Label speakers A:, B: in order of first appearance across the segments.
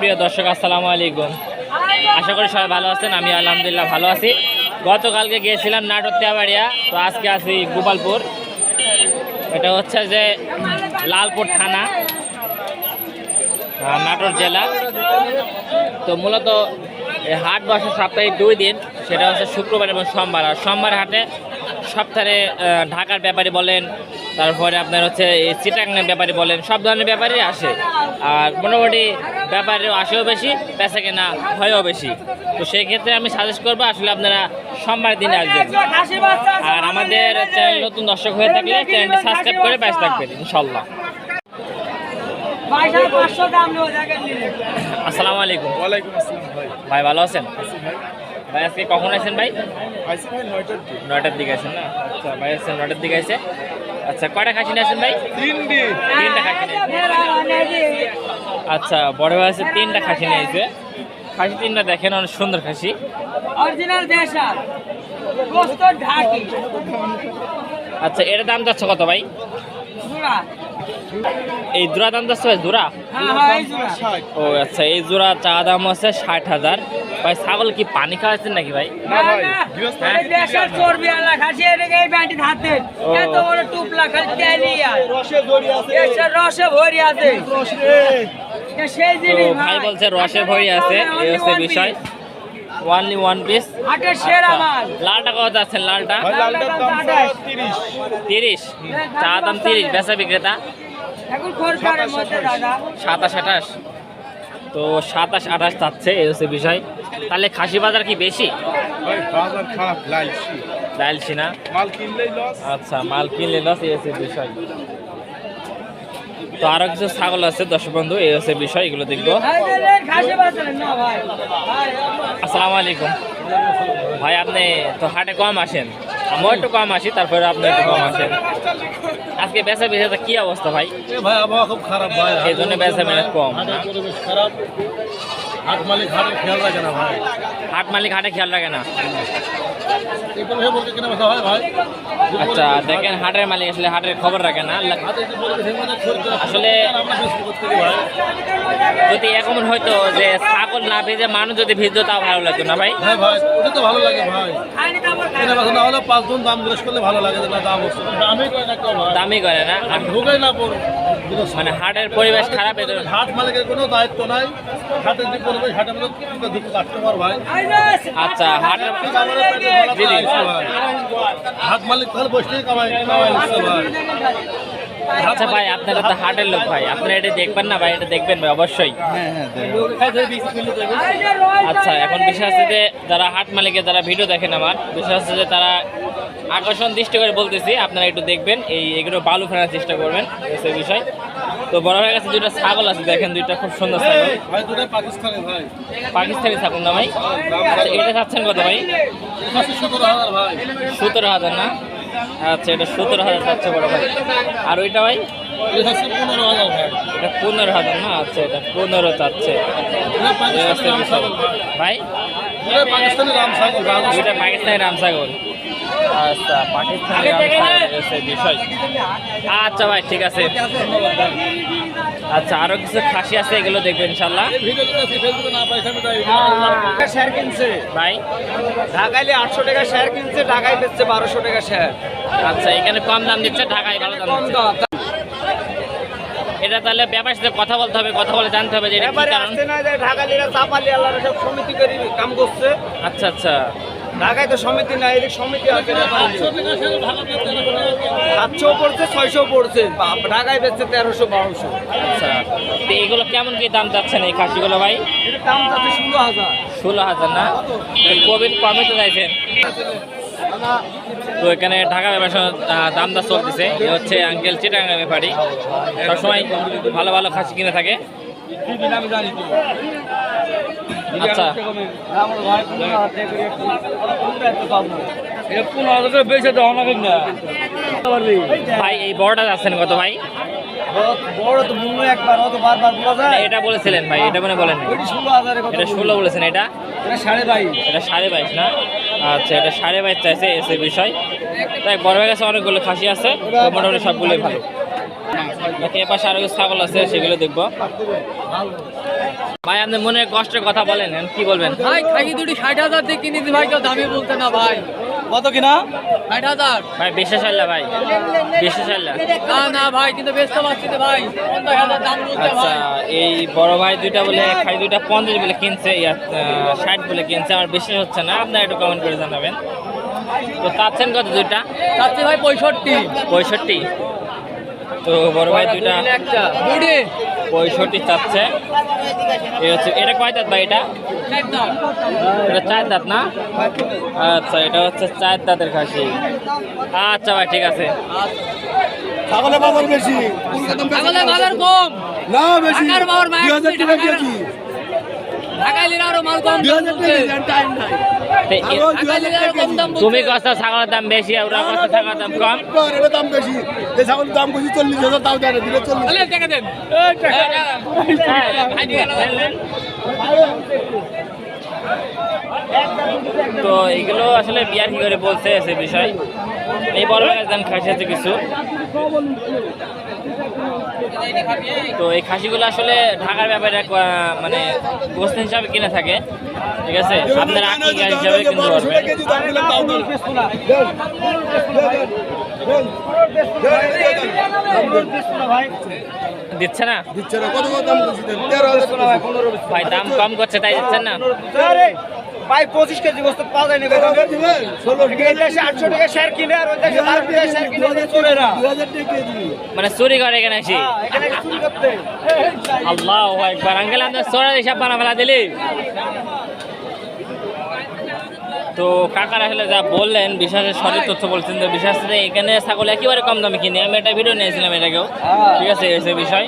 A: সুপ্রিয় দর্শক, আসসালামু আলাইকুম। আশা করি সবাই ভালো আছেন, আমি আলহামদুলিল্লাহ ভালো আছি। গতকালকে গিয়েছিলাম নাটোর তেওয়াড়িয়া তো আজকে আছি গোপালপুর। এটা হচ্ছে যে লালপুর থানা নাটোর জেলা। তো মূলত হাট বসে সপ্তাহে দুই দিন, সেটা হচ্ছে শুক্রবার এবং সোমবার। আর সোমবার হাটে সপ্তাহে ঢাকার ব্যাপারী বলেন তারপরে আপনার হচ্ছে এই চিটাঙ্গের ব্যাপারী বলেন সব ধরনের ব্যাপারই আসে। আর মোটামুটি ব্যাপারেও আসেও বেশি বেচা কেনা হয়ও বেশি। তো সেই ক্ষেত্রে আমি সাজেস্ট করব আসলে আপনারা সোমবার দিনে আসবেন। আর আমাদের চ্যানেল নতুন দর্শক হয়ে থাকলে চ্যানেলটি সাবস্ক্রাইব করে পাশে থাকবেন ইনশাল্লাহ আসসালামু আলাইকুম।
B: ভাই।
A: ভালো আছেন? ভাই আজকে কখন আছেন ভাই?
B: নয়টার দিকে।
A: আছেন না? আচ্ছা ভাই আছেন নয়টার দিকে আছে আচ্ছা কয়টা খাসি নিয়েছেন ভাই?
B: তিনটি।
A: তিনটা খাসি আচ্ছা বড় ভাই আছে তিনটা খাসি নিয়েছে খাসি তিনটা দেখেন অনেক সুন্দর খাসি।
C: অরিজিনাল দেশা গোস্ত ঢাকি।
A: আচ্ছা এর দাম যাচ্ছে কত ভাই? এই জোড়া দাম যাচ্ছে ভাই জোড়া?
C: হ্যাঁ হ্যাঁ এই জোড়া।
A: ও আচ্ছা এই জোড়া চা দাম আছে ষাট হাজার। ভাই ছাগল কি পানি খাওয়াচ্ছেন নাকি ভাই?
B: ভাই আছে।
C: আছে।
A: বলছে রসে ভরি আছে এই হচ্ছে বিষয়। ওয়ানলি ওয়ান পিস
C: হাটের সেরা মাল।
A: লালটা কত যাচ্ছেন লালটা?
B: তিরিশ।
A: তিরিশ। চা দাম তিরিশ বেচা বিক্রেতা? সাতাশ আঠাশ। তো সাতাশ আঠাশ চাচ্ছে এই হচ্ছে বিষয়। তাহলে খাসি বাজার কি বেশি?
B: ভাই বাজার খারাপ লাইছি
A: লাইলছি না?
B: মাল কিনলেই লস
A: আচ্ছা মাল কিনলে লস এই হচ্ছে বিষয়। তো আরও কিছু ছাগল আছে দর্শক বন্ধু এই হচ্ছে বিষয় এগুলো দেখব। আসসালামু আলাইকুম। ভাই আপনি তো হাটে কম আসেন। আমিও একটু কম আসি তারপরে আপনার একটু কম আসেন আজকে বেচা বেচা কি অবস্থা ভাই?
B: ভাই আবহাওয়া খুব খারাপ ভাই
A: এই জন্য বেচা মেনে কম
B: পরিবেশ খারাপ হাট মালিক হাটে খেয়াল রাখে না ভাই।
A: হাট মালিক হাটে খেয়াল রাখে না। আচ্ছা দেখেন হাটের মালিক আসলে হাটের খবর রাখে না। আসলে যদি এমন হয়তো যে ছাগল না ভেজে মানুষ যদি ভিজতো তাও ভালো লাগতো না ভাই?
B: হ্যাঁ ওটা তো ভালো লাগে ভাই। না হলে পাঁচ গুণ দাম জিজ্ঞেস করলে ভালো লাগে দাম দামই করে না।
A: করে
B: আর ঢুকে না পড়।
A: মানে হাটের পরিবেশ খারাপ
B: হাট মালিকের কোনো দায়িত্ব নাই। হাটের যে পরিবেশ হাটের মধ্যে দুটো কাস্টমার ভাই।
A: আচ্ছা হাটের।
B: হাট মালিক তাহলে বসতেই কামাই কামাই ভাই
A: আচ্ছা ভাই আপনারা তো হাটের লোক ভাই। আপনারা এটা দেখবেন না ভাই এটা দেখবেন ভাই অবশ্যই। আচ্ছা এখন হচ্ছে যে যারা হাট মালিকের যারা ভিডিও দেখেন আমার হচ্ছে যে তারা আকর্ষণ দৃষ্টি করে বলতেছি আপনারা একটু দেখবেন এই এগুলো বালু ফেরার চেষ্টা করবেন এই হচ্ছে বিষয়। তো বড় হয়ে গেছে দুইটা ছাগল আছে দেখেন দুইটা খুব সুন্দর ছাগল।
B: পাকিস্তানি
A: ছাগল না ভাই? আচ্ছা এটা চাচ্ছেন কত ভাই?
B: সতেরো হাজার
A: না? আচ্ছা এটা সতেরো হাজার চাচ্ছে বড় ভাই। আর ওইটা ভাই?
B: এটা পনেরো হাজার
A: না? আচ্ছা এটা পনেরো চাচ্ছে।
B: ভাই? এটা পাকিস্তানি রাম ছাগল রাম
A: দুইটা পাকিস্তানি রাম ছাগল আচ্ছা পাকিস্তানি বিষয়। আচ্ছা ভাই ঠিক আছে। আচ্ছা আরও কিছু খাসি আছে এগুলো দেখবেন ইনশাল্লাহ
D: শেয়ার কিনছে।
A: ভাই?
D: ঢাকাইলে আটশো টাকা শেয়ার কিনছে ঢাকায় বেচছে বারোশো টাকা শেয়ার
A: আচ্ছা এখানে কম দাম দিচ্ছে ঢাকায় ভালো দাম
D: কম দাম।
A: এটা তাহলে ব্যাপারের সাথে কথা বলতে হবে কথা বলে জানতে হবে যে এটা কি
D: ব্যাপারে
A: কারণ।
D: আসছে না যে ঢাকালিরা চাপালি আল্লাহর সব সমিতি করে কাম করছে।
A: আচ্ছা আচ্ছা।
D: ঢাকায় তো সমিতি নাই এদিকে সমিতি আছে। সাতশো পড়ছে ছয়শো পড়ছে। বা- ঢাকায় বেচছে তেরোশো বারোশো।
A: আচ্ছা তো এগুলো কেমন কি দাম যাচ্ছেন এই খাসিগুলো ভাই?
D: দাম যাচ্ছে ষোলো হাজার।
A: ষোলো হাজার না? কোভিড কমে তো চাইছেন তো এখানে ঢাকা ব্যবসা দাম দা চলতেছে। হচ্ছে আঙ্কেল চিটাঙ্গা ব্যাপারী। সবসময় ভালো ভালো খাসি কিনে থাকে। আচ্ছা। ভাই, এই বড়টা যাচ্ছেন কত ভাই?
D: যায়
A: এটা বলেছিলেন ভাই, এটা মানে বলেন এটা ষোলো বলেছেন এটা
D: সাড়ে বাইশ।
A: এটা সাড়ে বাইশ না? আচ্ছা এটা সাড়ে বাইশ চাইছে এসে বিষয়। তাই বড় হয়ে গেছে, অনেকগুলো খাসি আছে মোটামুটি সবগুলোই ভালো। এ পাশে আরও ছাগল আছে, সেগুলো দেখব। ভাই, আপনি মনে কষ্টের কথা বলেন কি বলবেন?
C: ভাই, খাসি দুটি ষাট হাজার দিয়ে কিনেছি, ভাই, কেউ দামি বলতে না, ভাই।
B: কত কিনা
C: ষাট হাজার।
A: ভাই বিশেষ আল্লাহ ভাই বিশেষ আল্লাহ
C: না না ভাই কিন্তু পারছি না ভাই। পঞ্চাশ হাজার দাম বলতে
A: আচ্ছা
C: ভাই।
A: এই বড় ভাই দুইটা বলে খাই দুইটা পঞ্চাশ বলে কিনছে ইয়া ষাট বলে কিনছে আমার বিশেষ হচ্ছে না আপনারা একটু কমেন্ট করে জানাবেন। তো চাচ্ছেন কত দুইটা?
C: চাচ্ছি ভাই পঁয়ষট্টি।
A: পঁয়ষট্টি। তো বড় ভাই দুইটা।
C: একটা
A: পঁয়ষট্টি চাচ্ছে এই হচ্ছে এটা কয় দাঁত ভাই এটা? এটা চার দাঁত না? আচ্ছা এটা হচ্ছে চার দাঁতের খাসি। আচ্ছা ভাই ঠিক আছে।
B: ছাগলের বাজার বেশি।
C: ছাগলের বাজার কম।
B: না বেশি।
C: ঢাকার বাবার মায়ের
B: দুই হাজার টাকা কেজি।
C: ঢাকায় নিলে আরও মাল কম।
B: দুই
C: দাম
B: হাজার
C: বলছে।
B: টাকা টাইম নাই।
A: তুমি কষ্ট ছাগলের দাম বেশি আর ওরা কষ্ট ছাগলের দাম কম
B: দাম বেশি এই ছাগলের দাম বেশি চল্লিশ হাজার তাও দেয় দিলে চল্লিশ
C: টাকা দেন
A: তো এইগুলো আসলে বিয়ার কি করে বলছে সে বিষয়। এই বড় ভাইয়ের দাম খাসি আছে কিছু। তো এই খাসিগুলো আসলে ঢাকার ব্যাপারে এক, মানে গোস্ত হিসাবে কিনে থাকে। ঠিক আছে? আপনারা আকি হিসাবে কিনতে পারবেন
B: না।
A: দিচ্ছে না?
B: দিচ্ছে না। কত কত দাম।
A: ভাই দাম কম করছে তাই দিচ্ছেন না?
D: পঁচিশ কেজি গোস্ত পাওয়া যায় আটশো টাকা শেয়ার কিনে আর ওই দেশে বারো টাকা শেয়ার কিনে চলে না
A: মানে চুরি করে এখানে আসি
D: হ্যাঁ, এখানে চুরি করতে।
A: আল্লাহ একবার আঙ্কেল আপনার সোনার হিসাব বানা ফেলা দিলি। তো কাকার আসলে যা বললেন বিশ্বাসের সঠিক তথ্য বলছেন তো বিশ্বাস এখানে ছাগল একেবারে কম দামে কিনে। আমি একটা ভিডিও নিয়েছিলাম এটাকেও ঠিক আছে এসে বিষয়।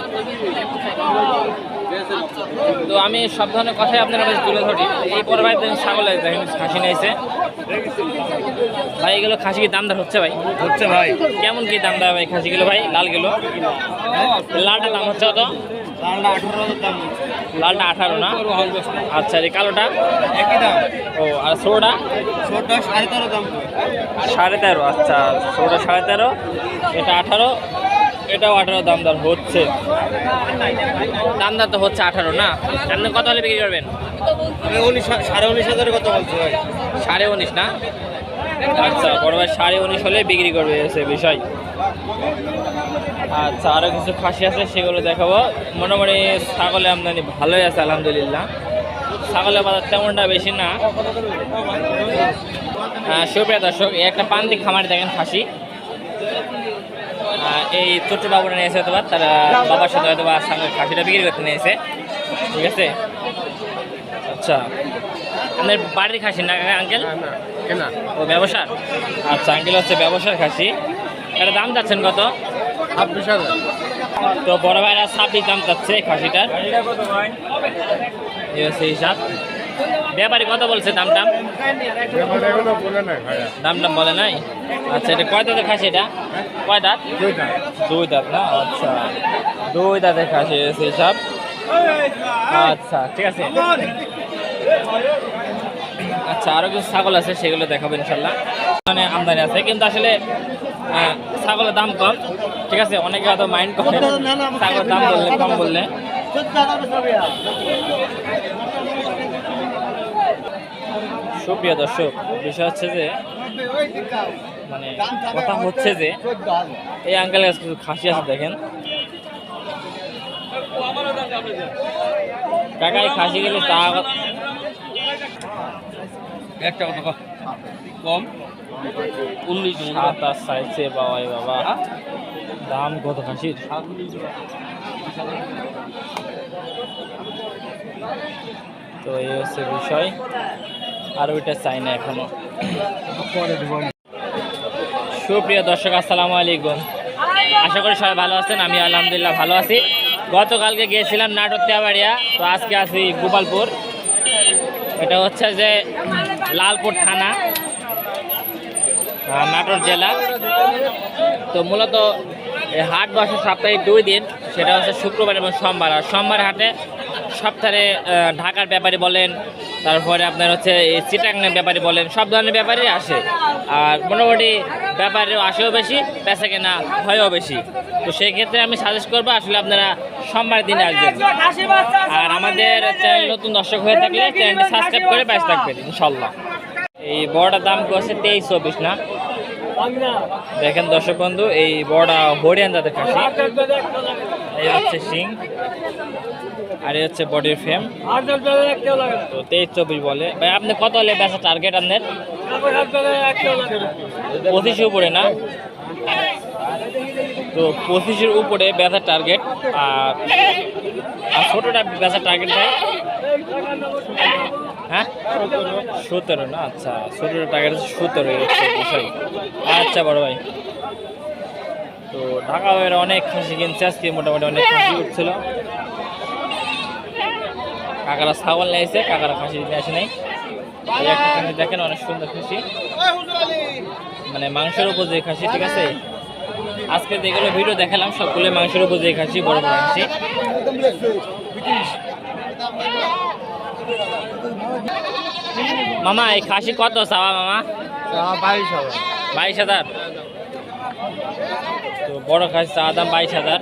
A: তো আমি সব ধরনের কথাই আপনার কাছে তুলে ধরি। এই পরে ভাই ছাগল খাসি নিয়েছে। ভাই এগুলো খাসি কি দাম দর হচ্ছে ভাই?
B: হচ্ছে ভাই।
A: কেমন কি দাম দেয় ভাই খাসিগুলো ভাই? লালগুলো লালটা দাম হচ্ছে কত? লালটা আঠারো না? আচ্ছা এই কালোটা?
B: একই দাম।
A: ও আর ষোলোটা
B: ছোটটা সাড়ে তেরো দাম।
A: সাড়ে তেরো আচ্ছা ষোলোটা সাড়ে তেরো এটা আঠারো। এটাও আঠারো দাম দর হচ্ছে। দাম দর তো হচ্ছে আঠারো না? আপনি কত হলে বিক্রি করবেন?
B: উনিশ সাড়ে উনিশ হাজারের কথা বলছি ভাই।
A: সাড়ে উনিশ না? আচ্ছা বড় ভাই সাড়ে উনিশ হলে বিক্রি করবে সে বিষয়। আচ্ছা আরও কিছু খাসি আছে সেগুলো দেখাবো। মোটামুটি ছাগলে আমদানি ভালোই আছে আলহামদুলিল্লাহ। ছাগলের বাজার তেমনটা বেশি না। আহ, সুপ্রিয় দর্শক একটা পান্তি খামারে দেখেন আহ, এই ছোট্ট বাবুরা নিয়েছে অথবা তারা বাবার সাথে হয়তো বা সঙ্গে খাসিটা বিক্রি করতে নিয়েছে ঠিক আছে? আচ্ছা। আপনার বাড়ির খাসি না আঙ্কেল? ও ব্যবসার আচ্ছা আঙ্কেল হচ্ছে ব্যবসার খাসি। এটা দাম যাচ্ছেন কত?
B: ছাব্বিশ হাজার।
A: তো বড় ভাইরা ছাব্বিশ দাম যাচ্ছে এই খাসিটার এই হচ্ছে হিসাব ব্যাপারী কত বলছে, দাম
B: বলে নাই
A: দাম বলে নাই? আচ্ছা এটা কয় দাঁতের খাসি এটা? কয় দাঁত? দুই দাঁত না? আচ্ছা দুই দাঁতের খাসি হচ্ছে হিসাব আচ্ছা ঠিক আছে। আচ্ছা আরও কিছু ছাগল আছে, সেগুলো দেখাবো ইনশাল্লাহ। মানে আমদানি আছে, কিন্তু আসলে ছাগলের দাম কম, ঠিক আছে? অনেকে হয়তো মাইন্ড করে ছাগলের দাম বললে, কম বললে। সুপ্রিয় দর্শক বিষয় হচ্ছে যে মানে কথা হচ্ছে যে এই আঙ্কেলের কাছে কিছু খাসি আছে দেখেন। এই খাসি গেলে তা
B: একটা কথা কম?
A: উনিশ সাতাশ চাইছে বাবা বাবা। দাম কত খাসির? তো এই হচ্ছে বিষয়। আর ওইটা চাই না এখনও। সুপ্রিয় দর্শক আসসালামু আলাইকুম। আশা করি সবাই ভালো আছেন আমি আলহামদুলিল্লাহ ভালো আছি। গতকালকে গিয়েছিলাম নাটক তেওয়াড়িয়া তো আজকে আছি গোপালপুর। এটা হচ্ছে যে লালপুর থানা নাটোর জেলা। তো মূলত এই হাট বসে সপ্তাহে দুই দিন সেটা হচ্ছে শুক্রবার এবং সোমবার। আর সোমবার হাটে সপ্তাহে ঢাকার ব্যাপারী বলেন তারপরে আপনার হচ্ছে চিটাঙ্গের ব্যাপারী বলেন, সব ধরনের ব্যাপারই আসে। আর মোটামুটি ব্যাপারেও আসেও বেশি, বেচা কেনা হয়ও বেশি। তো সেই ক্ষেত্রে আমি সাজেস্ট করব, আসলে আপনারা সোমবার দিনে আসবেন। আর আমাদের চ্যানেল নতুন দর্শক হয়ে থাকলে চ্যানেলটি সাবস্ক্রাইব করে পাশে থাকবেন, ইনশাল্লাহ। এই বড়টার দাম করছে তেইশ, চব্বিশ না? দেখেন দর্শক বন্ধু, এই বড়া হরিয়ান জাতের খাসি এই হচ্ছে সিং আর এই হচ্ছে বডির ফ্রেম তো তেইশ চব্বিশ বলে। ভাই, আপনি কত হলে বেচা টার্গেট আপনার পঁচিশের উপরে না? তো পঁচিশের উপরে বেচার টার্গেট আর আর ছোটোটা বেচার টার্গেট ভাই? হ্যাঁ? সতেরো না? আচ্ছা ছোটোটা টার্গেট হচ্ছে সতেরো আচ্ছা বড় ভাই। তো ঢাকা বাইরে অনেক খাসি কিনছে। আজকে মোটামুটি অনেক খাসি উঠছিল। কাকারা ছাগল নিয়েছে কাকারা খাসি নিয়ে আসে নাই। দেখেন, অনেক সুন্দর খাসি। মানে মাংসের উপর যে খাসি, ঠিক আছে? আজকে যেগুলো ভিডিও দেখালাম, সবগুলো মাংসের উপর যে খাসি, বড় বড় খাসি। মামা, এই খাসি কত চাওয়া মামা? বাইশ হাজার। তো বড় খাসি, চাওয়া দাম বাইশ হাজার।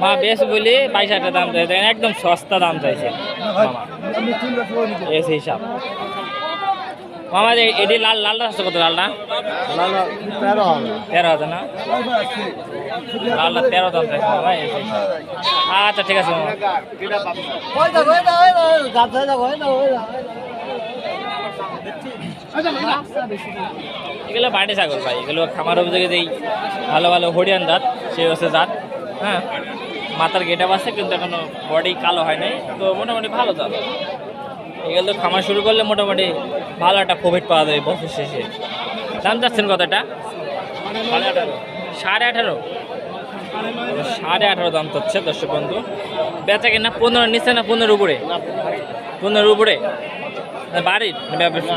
A: মা বেশ বলি হাজার দাম চাইছে একদম সস্তা দাম চাইছে এস হিসাব। মামা এটি লাল, লালটা আসছে কত লালটা? তেরো হাজার না? লালটা তেরো দাম চাইছে মামা, এস আচ্ছা ঠিক আছে এগুলো বাড়ি ছাগল ভাই, এগুলো খামার অভিযোগে যেই ভালো ভালো হরিয়ান দাঁত সে হচ্ছে দাঁত হ্যাঁ? মাথার গেটাপ আছে, কিন্তু এখনও বডি কালো হয় নাই। তো মোটামুটি ভালো দাঁত এগুলো খামার শুরু করলে মোটামুটি ভালো একটা প্রফিট পাওয়া যাবে বছর শেষে। দাম যাচ্ছেন কত এটা সাড়ে আঠারো। সাড়ে আঠারো দাম হচ্ছে দর্শক বন্ধু। বেচা কিনা পনেরো, নিচে না পনেরো উপরে? পনেরো উপরে। বাড়ির ব্যবসা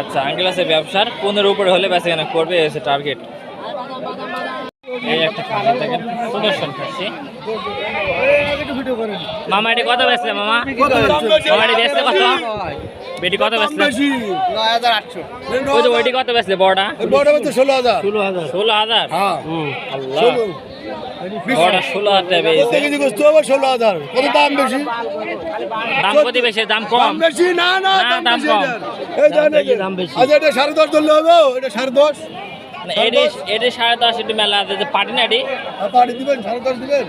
A: আচ্ছা আঙ্কেল আছে ব্যবসার। পনেরো উপরে হলে বেচা কেনা করবে এসে টার্গেট এই একটা খাসি দেখেন সুদর্শন খাসি মামা এটি কত বেচলে মামা? মামা এটি বেচলে কত? বেটি কত ওই যে ওইটি কত বেচলে বড়টা?
B: ষোলো হাজার।
A: ষোলো হাজার?
B: হ্যাঁ।
A: আল্লাহ। বড়টা ষোলো হাজার টাকা
B: কেজি গোস্ত হবে? ষোলো হাজার। কত দাম বেশি?
A: দাম কত বেশি? দাম কম।
B: বেশি? না না
A: দাম কম।
B: এই দাম বেশি। আচ্ছা এটা সাড়ে দশ ধরলে হবে? এটা সাড়ে দশ?
A: এটি এটি সাড়ে দশ এটি মেলা আছে যে পাটি না এটি?
B: আর দিবেন সাড়ে দশ দিবেন?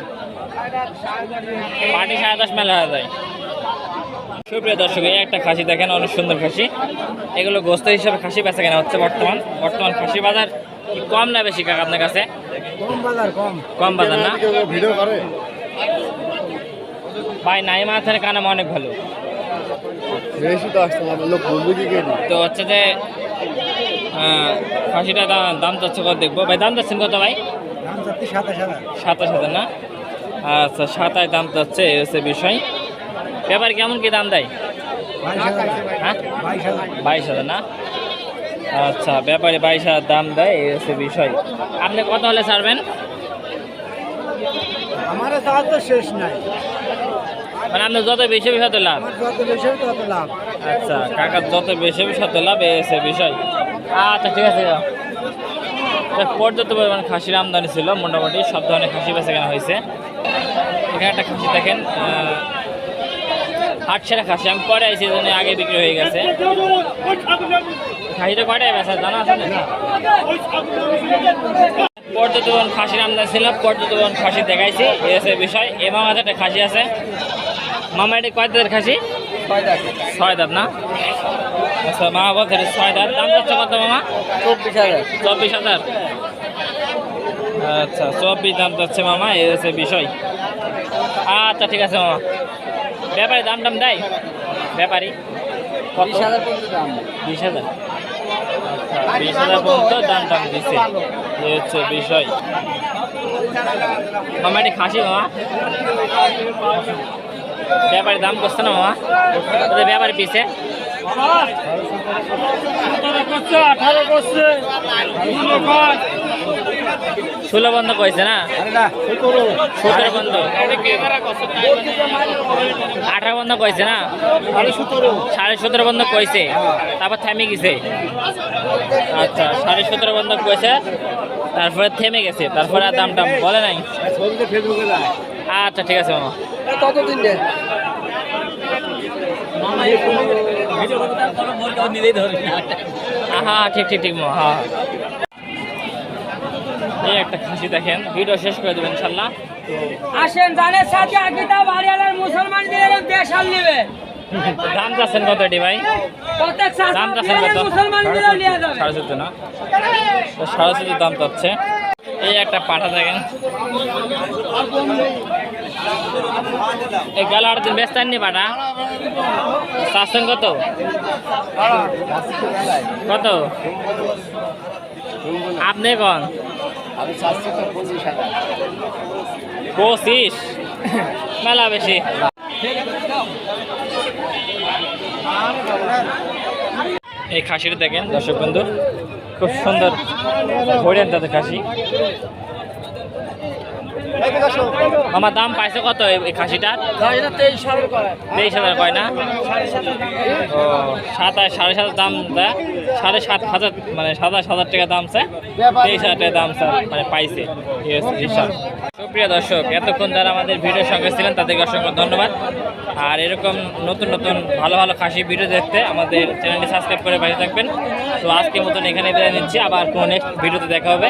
A: পাটি সাড়ে দশ মেলা যায়। সুপ্রিয় দর্শক এই একটা খাসি দেখেন অনেক সুন্দর খাসি। এগুলো গোস্ত হিসাবে খাসি বেচা কেনা হচ্ছে বর্তমান। বর্তমান খাসি বাজার কম না বেশি কাকা আপনার কাছে?
B: কম বাজার কম।
A: কম বাজার না?
B: ভিডিও করে।
A: ভাই নাই মাথার কানাম অনেক ভালো।
B: তো
A: হচ্ছে যে খাসিটা দাম চাচ্ছে কত দেখব? ভাই দাম চাচ্ছেন কত ভাই?
B: সাতাশ হাজার।
A: সাতাশ হাজার না? আচ্ছা সাতাশ দাম চাচ্ছে এই হচ্ছে বিষয়। ব্যাপার কেমন কি দাম দেয়?
B: বাইশ হাজার।
A: হ্যাঁ?
B: বাইশ হাজার।
A: না? আচ্ছা ব্যাপারে বাইশ হাজার দাম দেয় এই হচ্ছে বিষয়। আপনি কত হলে ছাড়বেন?
B: আমার তো শেষ নাই।
A: মানে আপনি যত বেশি তত লাভ।
B: যত বেশি তত লাভ।
A: আচ্ছা কাকার যত বেশি তত লাভ এই হচ্ছে বিষয়। আচ্ছা ঠিক আছে পর্যাপ্ত পরিমাণ খাসির আমদানি ছিল মোটামুটি সব ধরনের খাসি বেচা কেনা হয়েছে। এখানে একটা খাসি দেখেন সেরা খাসি আমি পরে আইসি জন্য আগে বিক্রি হয়ে গেছে। খাসিটা কয়টায় বেচা জানা আছে না পর্যটন খাসির আমদানি ছিল পর্যটন খাসি দেখাইছি এই হচ্ছে বিষয়। এবং হাজার একটা খাসি আছে। মামা এটি কয় দাঁতের খাসি? ছয় দাঁত না? আচ্ছা মামা বলছে ছয় দাঁত দাম যাচ্ছে কত মামা?
C: চব্বিশ হাজার।
A: চব্বিশ হাজার। আচ্ছা চব্বিশ দাম যাচ্ছে মামা এই হচ্ছে বিষয়। আচ্ছা ঠিক আছে মামা। ব্যাপারী দাম টাম দেয়? ব্যাপারী?
C: বিশ হাজার পর্যন্ত দাম।
A: বিশ হাজার। আচ্ছা বিশ হাজার পর্যন্ত দাম টাম দিচ্ছে এই হচ্ছে বিষয়। মামা এটি খাসি মামা। ব্যাপারী দাম করছে না মামা? ব্যাপারী পিছে।
C: আঠারো করছে
A: ষোলো বন্ধ কইছে না? সতেরো বন্ধ। আঠারো বন্ধ কইছে না? সাড়ে সতেরো বন্ধ কইছে। তারপর থেমে গেছে। আচ্ছা সাড়ে সতেরো বন্ধ কইছে, তারপরে থেমে গেছে। তারপরে আর দামটা বলে নাই। আচ্ছা ঠিক আছে, মামা।
C: কতদিন দেন
A: হ্যাঁ ঠিক ঠিক ঠিক হ্যাঁ এই একটা খাসি দেখেন। ভিডিও শেষ করে দেবেন ইনশাল্লাহ
C: আসেন জানের সাথে বাড়িয়ালার মুসলমান দিলেন দেশাল নেবে।
A: দাম চাচ্ছেন কত এটি ভাই? দাম চাচ্ছেন কত? সাড়ে চোদ্দ না? তো সাড়ে চোদ্দ দাম চাচ্ছে। এই একটা পাঠা দেখেন। এই গেল আট দিন ব্যস্ত আননি পাঠা চাচ্ছেন কত? কত? আপনি কন? পঁচিশ। মেলা বেশি। এই খাসিটা দেখেন দর্শক বন্ধু খুব সুন্দর হরিয়ান তাদের খাসি। আমার দাম পাইছে কত এই খাসিটার?
C: তেইশ
A: হাজার কয়। না? ও সাতাশ সাড়ে সাত দাম দেয় সাড়ে সাত হাজার মানে সাতাশ হাজার টাকা দাম চায় তেইশ হাজার টাকা দাম স্যার মানে পাইছে। সুপ্রিয় দর্শক এতক্ষণ যারা আমাদের ভিডিওর সঙ্গে ছিলেন তাদেরকে অসংখ্য ধন্যবাদ। আর এরকম নতুন নতুন ভালো ভালো খাসি ভিডিও দেখতে আমাদের চ্যানেলটি সাবস্ক্রাইব করে পাশে থাকবেন। তো আজকের মতন এখানে বিদায় নিচ্ছি। আবার কোনো নেক্সট ভিডিওতে দেখা হবে।